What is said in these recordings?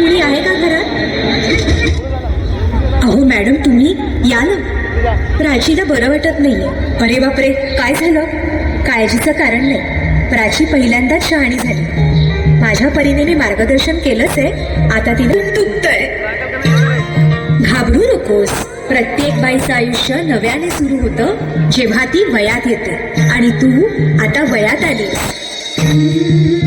कुणी आहे का घरात? अहो मॅडम तुम्ही या ना. प्राचीला बरं वाटत नाहीये. अरे बापरे काय झालं? काळजीचं कारण नाही. प्राची पहिल्यांदाच शहाणी झाली. माझ्या परीने मी मार्गदर्शन केलंच आहे. आता तिने दुखतंय. घाबरू नकोस. प्रत्येक बाईचं आयुष्य नव्याने सुरू होतं जेव्हा ती वयात येते. आणि तू आता वयात आलीस.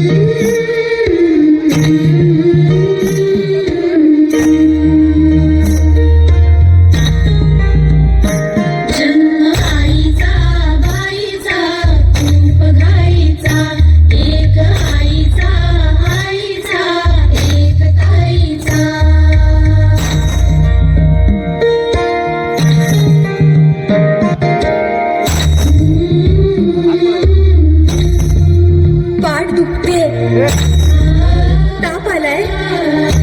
दुखते. ताप आलाय.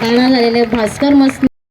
अतिशय सुंदर भास्कर मस्त